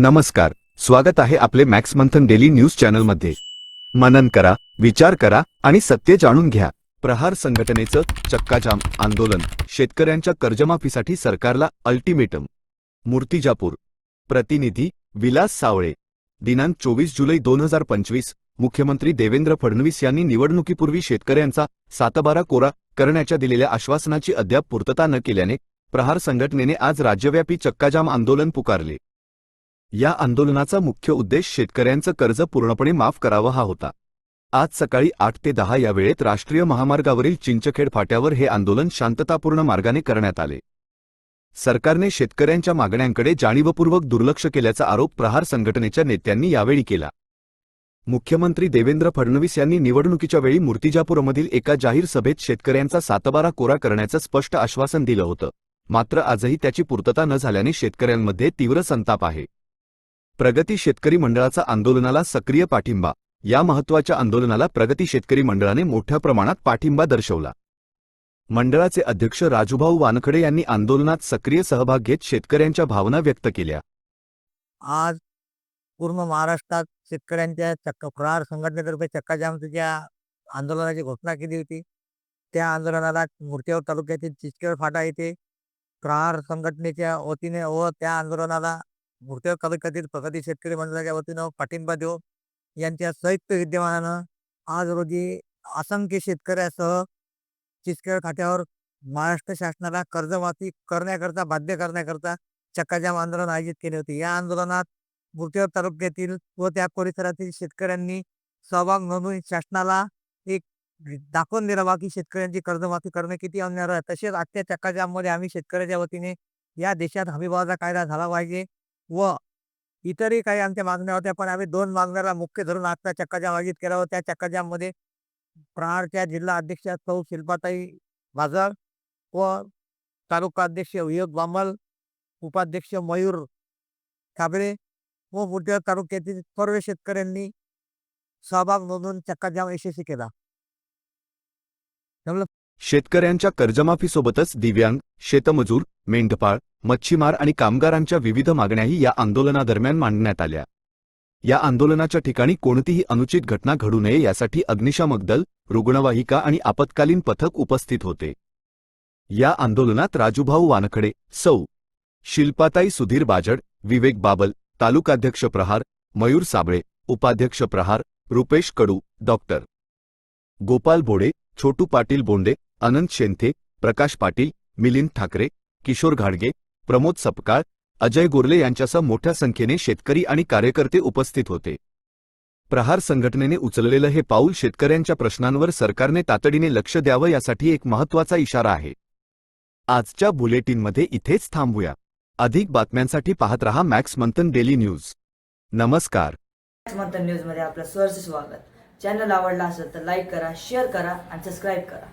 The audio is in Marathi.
नमस्कार स्वागत आहे आपले मॅक्स मंथन डेली न्यूज चॅनलमध्ये. मनन करा विचार करा आणि सत्य जाणून घ्या. प्रहार संघटनेचं चक्काजाम आंदोलन शेतकऱ्यांच्या कर्जमाफीसाठी सरकारला अल्टिमेटम मूर्तिजापूर. प्रतिनिधी विलास सावळे. दिनांक चोवीस जुलै दोन हजार पंचवीस मुख्यमंत्री देवेंद्र फडणवीस यांनी निवडणुकीपूर्वी शेतकऱ्यांचा सातबारा कोरा करण्याच्या दिलेल्या आश्वासनाची अद्याप पूर्तता न केल्याने प्रहार संघटनेने आज राज्यव्यापी चक्काजाम आंदोलन पुकारले. या आंदोलनाचा मुख्य उद्देश शेतकऱ्यांचं कर्ज पूर्णपणे माफ करावं हा होता. आज सकाळी आठ ते दहा या वेळेत राष्ट्रीय महामार्गावरील चिंचखेड फाट्यावर हे आंदोलन शांततापूर्ण मार्गाने करण्यात आले. सरकारने शेतकऱ्यांच्या मागण्यांकडे जाणीवपूर्वक दुर्लक्ष केल्याचा आरोप प्रहार संघटनेच्या नेत्यांनी यावेळी केला. मुख्यमंत्री देवेंद्र फडणवीस यांनी निवडणुकीच्या वेळी मूर्तिजापूरमधील एका जाहीर सभेत शेतकऱ्यांचा सातबारा कोरा करण्याचं स्पष्ट आश्वासन दिलं होतं. मात्र आजही त्याची पूर्तता न झाल्याने शेतकऱ्यांमध्ये तीव्र संताप आहे. प्रगती शेतकरी मंडळाचा आंदोलनाला सक्रिय पाठिंबा. या महत्त्वाच्या आंदोलनाला प्रगती शेतकरी मंडळाने मोठ्या प्रमाणात पाठिंबा दर्शवला. मंडळाचे अध्यक्ष राजूभाऊ वानखडे यांनी आंदोलनात सक्रिय सहभाग घेत शेतकऱ्यांच्या भावना व्यक्त केल्या. आज पूर्ण महाराष्ट्रात शेतकऱ्यांच्या चक्क प्रहार संघटनेतर्फे चक्काजामची ज्या आंदोलनाची घोषणा केली होती. त्या आंदोलनाला मूर्तीवर तालुक्यातील चिचकेळ फाटा येथे प्रहार संघटनेच्या वतीने व त्या आंदोलनाला मूर्तिवर तालुक्यातील प्रगती शेतकरी मंडळाच्या वतीनं पाठिंबा देऊन यांच्या संयुक्त विद्यमानानं आज रोजी असंख्य शेतकऱ्यासह चिचखेड खात्यावर महाराष्ट्र शासनाला कर्जमाफी करण्याकरता बाध्य करण्याकरता चक्काजाम आंदोलन आयोजित केले होते. या आंदोलनात मूर्तीवर तालुक्यातील व त्या परिसरातील शेतकऱ्यांनी सहभाग नोंदवून शासनाला एक दाखवून दिला बा की शेतकऱ्यांची कर्जमाफी करणे किती अन्याय आहे. तसेच आजच्या चक्काजाममध्ये आम्ही शेतकऱ्याच्या वतीने या देशात हमीभावाचा कायदा झाला पाहिजे. व इतरही काही आमच्या मागण्या होत्या पण आम्ही दोन मागण्याला मुख्य धरून आजचा चक्काजाम आयोजित केला होता त्या चक्काजाममध्ये प्रहारच्या जिल्हा अध्यक्ष सौ शिल्पाताई बाजार व तालुका अध्यक्ष वियोग बामल उपाध्यक्ष मयूर काबळे व मोठ्या तालुक्यातील सर्व शेतकऱ्यांनी सहभाग नोंदवून चक्काजाम यशस्वी केला. शेतकऱ्यांच्या कर्जमाफीसोबतच दिव्यांग शेतमजूर मेंढपाळ मच्छीमार आणि कामगारांच्या विविध मागण्याही या आंदोलनादरम्यान मांडण्यात आल्या. या आंदोलनाच्या ठिकाणी कोणतीही अनुचित घटना घडू नये यासाठी अग्निशामक दल रुग्णवाहिका आणि आपत्कालीन पथक उपस्थित होते. या आंदोलनात राजूभाऊ वानखडे सौ. शिल्पाताई सुधीर बाजड विवेक बाबल तालुकाध्यक्ष प्रहार मयूर साबळे उपाध्यक्ष प्रहार रुपेश कडू डॉक्टर. गोपाल बोडे छोटू पाटील बोंडे अनंत शेंथे प्रकाश पाटील मिलिंद ठाकरे किशोर घाडगे प्रमोद सपकाळ अजय गोरले यांच्यासह मोठ्या संख्येने शेतकरी आणि कार्यकर्ते उपस्थित होते. प्रहार संघटनेने उचललेलं हे पाऊल शेतकऱ्यांच्या प्रश्नांवर सरकारने तातडीने लक्ष द्यावं यासाठी एक महत्त्वाचा इशारा आहे. आजच्या बुलेटिनमध्ये इथेच थांबूया. अधिक बातम्यांसाठी पाहत रहा मॅक्स मंथन डेली न्यूज. नमस्कार. मंथन न्यूजमध्ये आपलं स्वागत. चॅनल आवडला असेल तर लाईक करा शेअर करा आणि सबस्क्राईब करा.